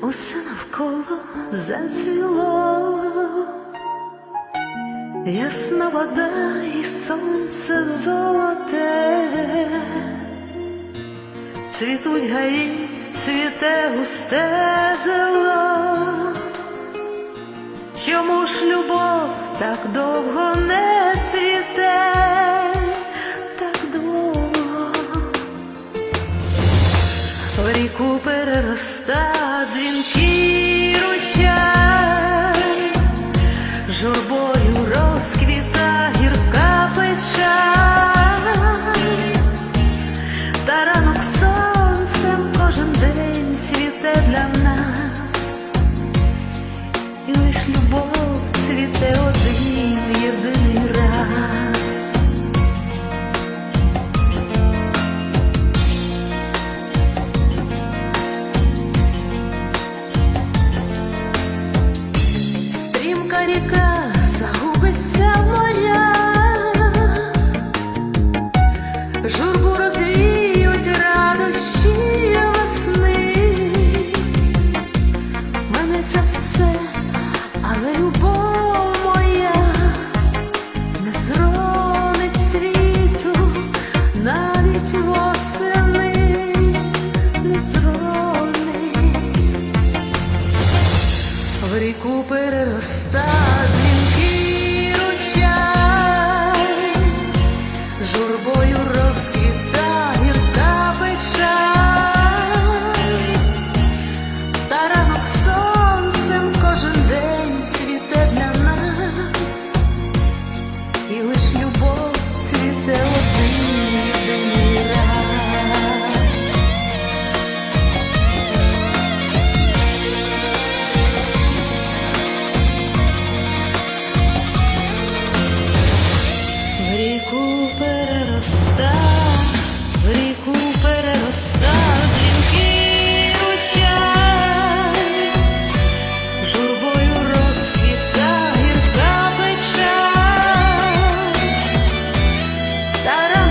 усе навколо зацвіло, ясна вода і сонце золоте, цвітуть гаї, цвіте густе зело. Чому ж любов так довго не цвіте, ріку перероста дзвінкий ручай, журбою розквіта гірка печаль, та ранок сонцем кожен день світе для нас, і лиш любов цвіте один єдиний раз. Ріка загубиться в морях, в ріку перероста дзвінки руча. da